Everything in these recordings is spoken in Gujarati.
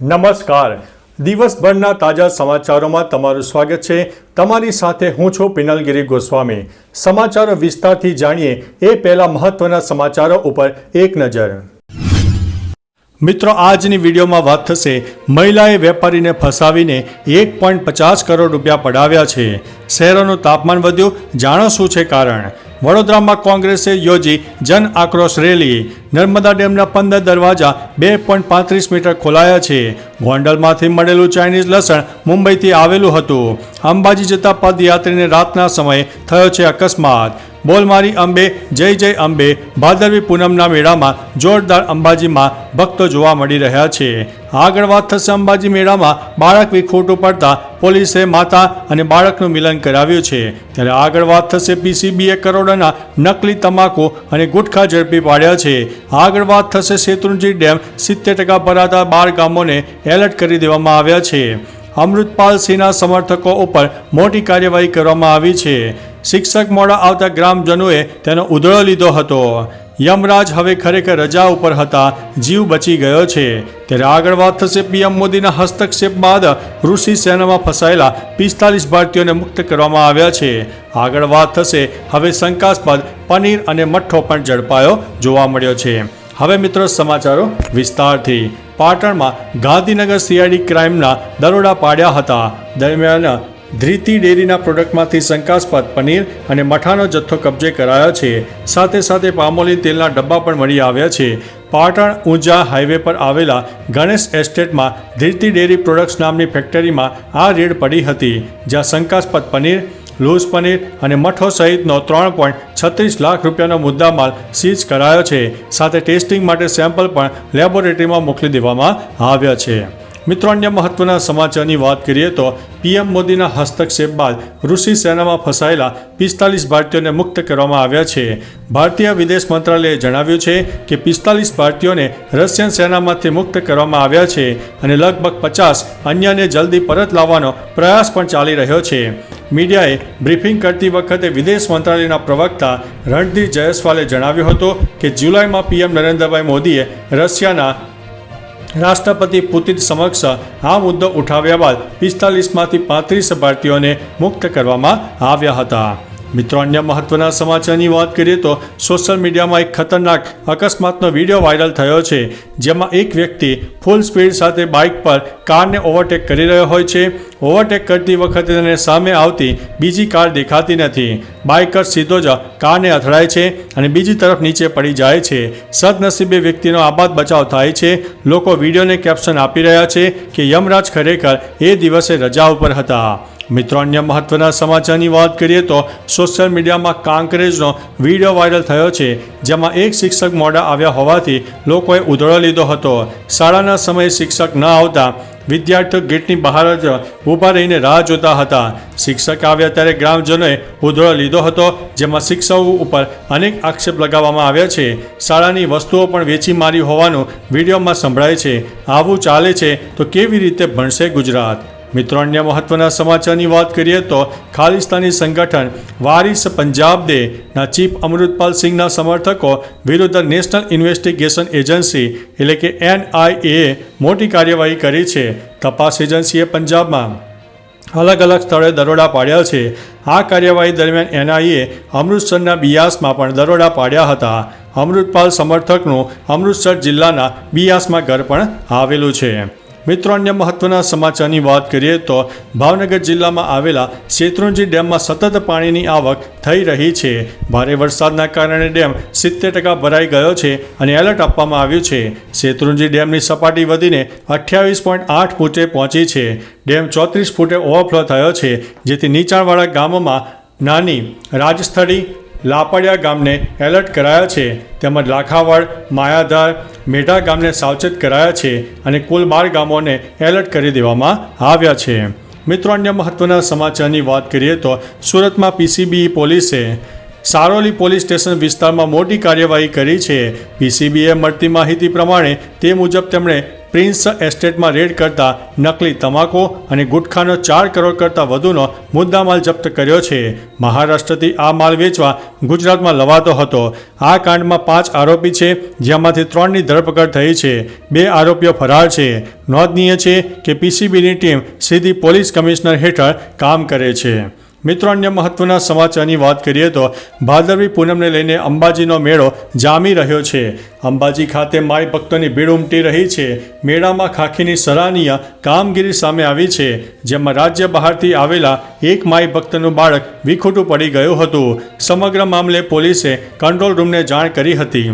નમસ્કાર. દિવસભરના તાજા સમાચારોમાં તમારું સ્વાગત છે. તમારી સાથે હું છું પિનલગીરી ગોસ્વામી. સમાચારો વિસ્તારથી જાણીએ એ પહેલા મહત્વના સમાચારો ઉપર એક નજર. મિત્રો, આજની વિડીયોમાં વાત થશે મહિલાએ વેપારીને ફસાવીને એક પોઈન્ટ પચાસ કરોડ રૂપિયા પડાવ્યા છે. શહેરોનું તાપમાન વધ્યું. જાણો શું છે કારણ? વડોદરામાં કોંગ્રેસે યોજી જન આક્રોશ રેલી. નર્મદા ડેમના પંદર દરવાજા બે પોઈન્ટ પાંત્રીસ મીટર ખોલાયા છે. ગોંડલમાંથી મળેલું ચાઇનીઝ લસણ મુંબઈથી આવેલું હતું. અંબાજી જતા પદયાત્રીને રાતના સમયે થયો છે અકસ્માત. બોલમારી અંબે, જય જય અંબે. ભાદરવી પૂનમના મેળામાં જોરદાર અંબાજીમાં ભક્તો જોવા મળી રહ્યા છે. આગળ વાત થશે અંબાજી મેળામાં બાળક વિખોટું પડતા પોલીસે માતા અને બાળકનું મિલન કરાવ્યું છે. ત્યારે આગળ વાત થશે પીસીબીએ કરોડોના નકલી તમાકુ અને ગુટખા ઝડપી પાડ્યા છે. આગળ વાત થશે શેત્રુંજી ડેમ, સિત્તેર ટકા ભરાતા બાર ગામોને એલર્ટ કરી દેવામાં આવ્યા છે. અમૃતપાલ સિંહના સમર્થકો ઉપર મોટી કાર્યવાહી કરવામાં આવી છે. શિક્ષક મોડા આવતા ગ્રામજનોએ તેનો ઉધળો લીધો હતો. યમરાજ હવે ખરેખર રજા ઉપર હતા. જીવ બચી ગયો છે. ત્યારે આગળ વાત થશે પીએમ મોદીના હસ્તક્ષેપ બાદ ઋષિ સેનામાં ફસાયેલા પિસ્તાલીસ ભારતીયોને મુક્ત કરવામાં આવ્યા છે. આગળ વાત થશે હવે શંકાસ્પદ પનીર અને મઠ્ઠો પણ ઝડપાયો જોવા મળ્યો છે. હવે મિત્રો સમાચારો વિસ્તારથી. પાટણમાં ગાંધીનગર સીઆઈડી ક્રાઇમના દરોડા પાડ્યા હતા. દરમિયાન ધ્રીતિ ડેરીના પ્રોડક્ટમાંથી શંકાસ્પદ પનીર અને મઠાનો જથ્થો કબજે કરાયો છે. સાથે સાથે પામોલી તેલના ડબ્બા પણ મળી આવ્યા છે. પાટણ ઊંઝા હાઈવે પર આવેલા ગણેશ એસ્ટેટમાં ધ્રિતિ ડેરી પ્રોડક્ટ્સ નામની ફેક્ટરીમાં આ રેડ પડી હતી, જ્યાં શંકાસ્પદ પનીર, લૂઝ પનીર અને મઠો સહિતનો ત્રણ પોઈન્ટ છત્રીસ લાખ રૂપિયાનો મુદ્દામાલ સીઝ કરાયો છે. સાથે ટેસ્ટિંગ માટે સેમ્પલ પણ લેબોરેટરીમાં મોકલી દેવામાં આવ્યા છે. મિત્રો, અન્ય મહત્વના સમાચારની વાત કરીએ તો પીએમ મોદીના હસ્તક્ષેપ બાદ ઋષિ સેનામાં ફસાયેલા પિસ્તાલીસ ભારતીયોને મુક્ત કરવામાં આવ્યા છે. ભારતીય વિદેશ મંત્રાલયે જણાવ્યું છે કે પિસ્તાલીસ ભારતીયોને રશિયન સેનામાંથી મુક્ત કરવામાં આવ્યા છે અને લગભગ પચાસ અન્યને જલ્દી પરત લાવવાનો પ્રયાસ પણ ચાલી રહ્યો છે. મીડિયાએ બ્રીફિંગ કરતી વખતે વિદેશ મંત્રાલયના પ્રવક્તા રણધીર જયસ્વાલે જણાવ્યું હતું કે જુલાઈમાં પીએમ નરેન્દ્રભાઈ મોદીએ રશિયાના રાષ્ટ્રપતિ પુતિન સમક્ષ આ મુદ્દો ઉઠાવ્યા બાદ પિસ્તાલીસમાંથી પાંત્રીસ ભારતીયોને મુક્ત કરવામાં આવ્યા હતા. મિત્રો, અન્ય મહત્વના સમાચારની વાત કરીએ તો સોશિયલ મીડિયામાં એક ખતરનાક અકસ્માતનો વીડિયો વાયરલ થયો છે, જેમાં એક વ્યક્તિ ફૂલ સ્પીડ સાથે બાઇક પર કારને ઓવરટેક કરી રહ્યો હોય છે. ઓવરટેક કરતી વખતે તેને સામે આવતી બીજી કાર દેખાતી નથી. બાઇકર સીધો જ કારને અથડાય છે અને બીજી તરફ નીચે પડી જાય છે. સદનસીબે વ્યક્તિનો આબાદ બચાવ થાય છે. લોકો વિડીયોને કેપ્શન આપી રહ્યા છે કે યમરાજ ખરેખર એ દિવસે રજા ઉપર હતા. મિત્રો, અન્ય મહત્વના સમાચારની વાત કરીએ તો સોશિયલ મીડિયામાં કાંકરેજનો વીડિયો વાયરલ થયો છે, જેમાં એક શિક્ષક મોડા આવ્યા હોવાથી લોકોએ ઉધળો લીધો હતો. શાળાના સમયે શિક્ષક ન આવતા વિદ્યાર્થીઓ ગેટની બહાર જ ઊભા રહીને રાહ જોતા હતા. શિક્ષક આવ્યા ત્યારે ગ્રામજનોએ ઉધળો લીધો હતો, જેમાં શિક્ષકો ઉપર અનેક આક્ષેપ લગાવવામાં આવ્યા છે. શાળાની વસ્તુઓ પણ વેચી મારી હોવાનું વિડીયોમાં સંભળાય છે. આવું ચાલે છે તો કેવી રીતે ભણશે ગુજરાત? મિત્રો, અન્ય મહત્વના સમાચારની વાત કરીએ તો ખાલિસ્તાની સંગઠન વારિસ પંજાબ દે ના ચીફ અમૃતપાલ સિંહના સમર્થકો વિરુદ્ધ નેશનલ ઇન્વેસ્ટિગેશન એજન્સી એટલે કે એનઆઈએ મોટી કાર્યવાહી કરી છે. તપાસ એજન્સીએ પંજાબમાં અલગ અલગ સ્થળે દરોડા પાડ્યા છે. આ કાર્યવાહી દરમિયાન એનઆઈએ અમૃતસરના બિયાસમાં પણ દરોડા પાડ્યા હતા. અમૃતપાલ સમર્થકનું અમૃતસર જિલ્લાના બિયાસમાં ઘર પણ આવેલું છે. મિત્રો, અન્ય મહત્વના સમાચારની વાત કરીએ તો ભાવનગર જિલ્લામાં આવેલા શેત્રુંજી ડેમમાં સતત પાણીની આવક થઈ રહી છે. ભારે વરસાદના કારણે ડેમ સિત્તેર ટકા ભરાઈ ગયો છે અને એલર્ટ આપવામાં આવ્યું છે. શેત્રુંજી ડેમની સપાટી વધીને અઠ્યાવીસ પોઈન્ટ આઠ ફૂટે પહોંચી છે. ડેમ ચોત્રીસ ફૂટે ઓવરફ્લો થયો છે, જેથી નીચાણવાળા ગામોમાં નાની રાજસ્થળી લાપડિયા ગામને એલર્ટ કરાયા છે. તેમજ લાખાવડ, માયાધાર, મેઢા ગામને સાવચેત કરાયા છે અને કુલ બાર ગામોને એલર્ટ કરી દેવામાં આવ્યા છે. મિત્રો, અન્ય મહત્વના સમાચારની વાત કરીએ તો સુરતમાં પીસીબી પોલીસે સારોલી પોલીસ સ્ટેશન વિસ્તારમાં મોટી કાર્યવાહી કરી છે. પીસીબીએ મળતી માહિતી પ્રમાણે તે મુજબ તેમણે પ્રિન્સ એસ્ટેટમાં રેડ કરતા નકલી તમાકુ અને ગુટખાનો ચાર કરોડ કરતાં વધુનો મુદ્દામાલ જપ્ત કર્યો છે. મહારાષ્ટ્રથી આ માલ વેચવા ગુજરાતમાં લવાતો હતો. આ કાંડમાં પાંચ આરોપી છે, જેમાંથી ત્રણની ધરપકડ થઈ છે. બે આરોપીઓ ફરાર છે. નોંધનીય છે કે પીસીબીની ટીમ સીધી પોલીસ કમિશનર હેઠળ કામ કરે છે. મિત્રો, અન્ય મહત્વના સમાચારની વાત કરીએ તો ભાદરવી પૂનમને લઈને અંબાજીનો મેળો જામી રહ્યો છે. અંબાજી ખાતે માઈ ભક્તોની ભીડ ઉમટી રહી છે. મેળામાં ખાખીની સરાહનીય કામગીરી સામે આવી છે. જેમાં રાજ્ય બહારથી આવેલા એક માઈ ભક્તનું બાળક વિખોટું પડી ગયું હતું. સમગ્ર મામલે પોલીસે કંટ્રોલ રૂમને જાણ કરી હતી.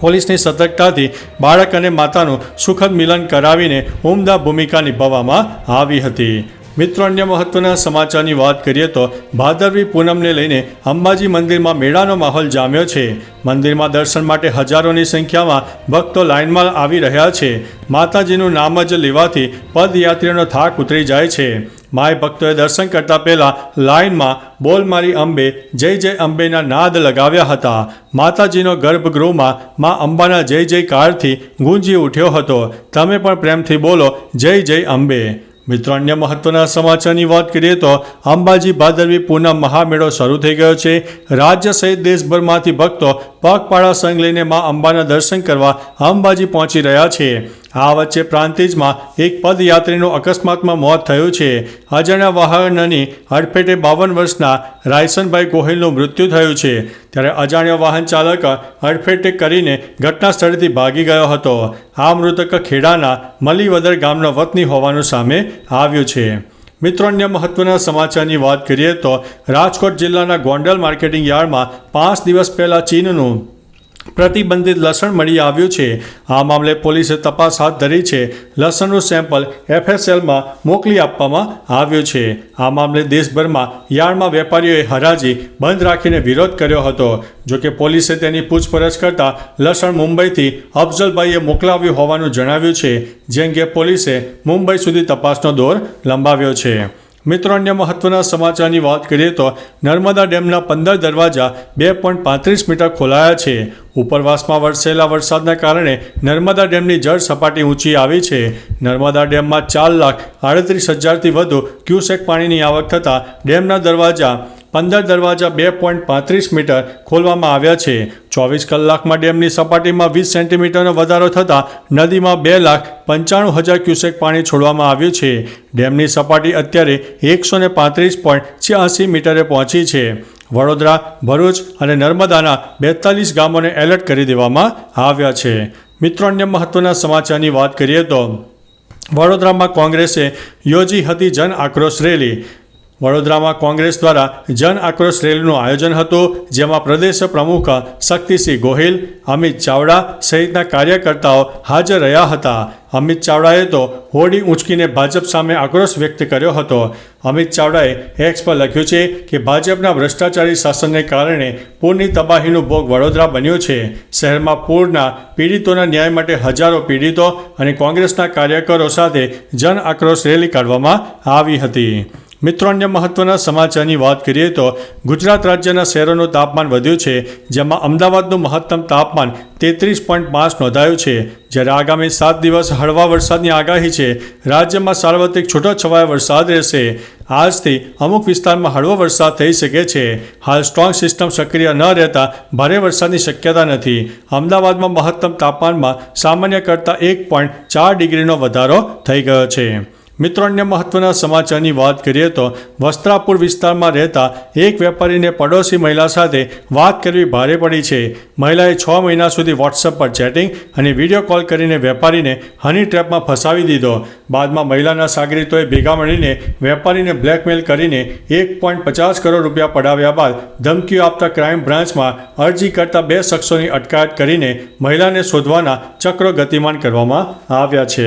પોલીસની સતર્કતાથી બાળક અને માતાનું સુખદ મિલન કરાવીને ઉમદા ભૂમિકા નિભાવવામાં આવી હતી. મિત્રો, અન્ય મહત્વના સમાચારની વાત કરીએ તો ભાદરવી પૂનમને લઈને અંબાજી મંદિરમાં મેળાનો માહોલ જામ્યો છે. મંદિરમાં દર્શન માટે હજારોની સંખ્યામાં ભક્તો લાઇનમાં આવી રહ્યા છે. માતાજીનું નામ જ લેવાથી પદયાત્રીઓનો થાક ઉતરી જાય છે. માય ભક્તોએ દર્શન કરતા પહેલા લાઇનમાં બોલ મારી અંબે, જય જય અંબેના નાદ લગાવ્યા હતા. માતાજીનો ગર્ભગૃહમાં મા અંબાના જય જયકારથી ગુંજી ઉઠ્યો હતો. તમે પણ પ્રેમથી બોલો, જય જય અંબે. મિત્રો, અન્ય મહત્વના સમાચારની વાત કરીએ તો અંબાજી ભાદરવી પૂનમ મહામેળો શરૂ થઈ ગયો છે. રાજ્ય સહિત દેશભરમાંથી ભક્તો પગપાળા સંઘ લઈને મા અંબાના દર્શન કરવા અંબાજી પહોંચી રહ્યા છે. આ વચ્ચે પ્રાંતિજમાં એક પદયાત્રીનું અકસ્માતમાં મોત થયું છે. અજાણ્યા વાહનની હડફેટે બાવન વર્ષના રાયસનભાઈ ગોહિલનું મૃત્યુ થયું છે. ત્યારે અજાણ્યા વાહન ચાલક હડફેટે કરીને ઘટના સ્થળેથી ભાગી ગયો હતો. આ મૃતક ખેડાના મલીવદર ગામના વતની હોવાનું સામે આવ્યું છે. મિત્રો, અન્ય મહત્વના સમાચારની વાત કરીએ તો રાજકોટ જિલ્લાના ગોંડલ માર્કેટિંગ યાર્ડમાં પાંચ દિવસ પહેલાં ચીનનું પ્રતિબંધિત લસણ મળી આવ્યું છે. આ મામલે પોલીસે તપાસ હાથ ધરી છે. લસણનું સેમ્પલ એફએસએલમાં મોકલી આપવામાં આવ્યું છે. આ મામલે દેશભરમાં યાર્ડમાં વેપારીઓએ હરાજી બંધ રાખીને વિરોધ કર્યો હતો. જોકે પોલીસે તેની પૂછપરછ કરતા લસણ મુંબઈથી અફઝલભાઈએ મોકલાવ્યું હોવાનું જણાવ્યું છે, જે અંગે પોલીસે મુંબઈ સુધી તપાસનો દોર લંબાવ્યો છે. મિત્રો, અન્ય મહત્વના સમાચારની વાત કરીએ તો નર્મદા ડેમના પંદર દરવાજા બે પોઈન્ટ પાંત્રીસ મીટર ખોલાયા છે. ઉપરવાસમાં વરસેલા વરસાદના કારણે નર્મદા ડેમની જળ સપાટી ઊંચી આવી છે. નર્મદા ડેમમાં ચાર લાખ આડત્રીસ હજારથી વધુ ક્યુસેક પાણીની આવક થતાં ડેમના દરવાજા પંદર દરવાજા બે પોઈન્ટ પાંત્રીસ મીટર ખોલવામાં આવ્યા છે. ચોવીસ કલાકમાં ડેમની સપાટીમાં વીસ સેન્ટીમીટરનો વધારો થતાં નદીમાં બે લાખ પંચાણું હજાર ક્યુસેક પાણી છોડવામાં આવ્યું છે. ડેમની સપાટી અત્યારે એકસો ને પાંત્રીસ પોઈન્ટ છ્યાસી મીટરે પહોંચી છે. વડોદરા, ભરૂચ અને નર્મદાના બેતાલીસ ગામોને એલર્ટ કરી દેવામાં આવ્યા છે. મિત્રો, અન્ય મહત્વના સમાચારની વાત કરીએ તો વડોદરામાં કોંગ્રેસે યોજી હતી જન આક્રોશ રેલી. વડોદરામાં કોંગ્રેસ દ્વારા જન આક્રોશ રેલીનું આયોજન હતું, જેમાં પ્રદેશ પ્રમુખ શક્તિસિંહ ગોહિલ, અમિત ચાવડા સહિતના કાર્યકર્તાઓ હાજર રહ્યા હતા. અમિત ચાવડાએ તો હોડી ઊંચકીને ભાજપ સામે આક્રોશ વ્યક્ત કર્યો હતો. અમિત ચાવડાએ એક્સ પર લખ્યું છે કે ભાજપના ભ્રષ્ટાચારી શાસનને કારણે પૂરની તબાહીનું ભોગ વડોદરા બન્યું છે. શહેરમાં પૂરના પીડિતોના ન્યાય માટે હજારો પીડિતો અને કોંગ્રેસના કાર્યકરો સાથે જન આક્રોશ રેલી કાઢવામાં આવી હતી. મિત્રો, અન્ય મહત્વના સમાચારની વાત કરીએ તો ગુજરાત રાજ્યના શહેરોનું તાપમાન વધ્યું છે, જેમાં અમદાવાદનું મહત્તમ તાપમાન તેત્રીસ પોઈન્ટ પાંચ નોંધાયું છે. જ્યારે આગામી સાત દિવસ હળવા વરસાદની આગાહી છે, રાજ્યમાં સાર્વત્રિક છૂટોછવાયો વરસાદ રહેશે. આજથી અમુક વિસ્તારમાં હળવો વરસાદ થઈ શકે છે. હાલ સ્ટ્રોંગ સિસ્ટમ સક્રિય ન રહેતા ભારે વરસાદની શક્યતા નથી. અમદાવાદમાં મહત્તમ તાપમાનમાં સામાન્ય કરતાં એક પોઈન્ટ ચાર ડિગ્રીનો વધારો થઈ ગયો છે. મિત્રો, અન્ય મહત્વના સમાચારની વાત કરીએ તો વસ્ત્રાપુર વિસ્તારમાં રહેતા એક વેપારીને પડોશી મહિલા સાથે વાત કરવી ભારે પડી છે. મહિલાએ છ મહિના સુધી વોટ્સઅપ પર ચેટિંગ અને વીડિયો કોલ કરીને વેપારીને હની ટ્રેપમાં ફસાવી દીધો. બાદમાં મહિલાના સાગરીતોએ ભેગા મળીને વેપારીને બ્લેકમેલ કરીને એક પોઈન્ટ પચાસ કરોડ રૂપિયા પડાવ્યા બાદ ધમકીઓ આપતા ક્રાઇમ બ્રાન્ચમાં અરજી કરતા બે શખ્સોની અટકાયત કરીને મહિલાને શોધવાના ચક્રો ગતિમાન કરવામાં આવ્યા છે.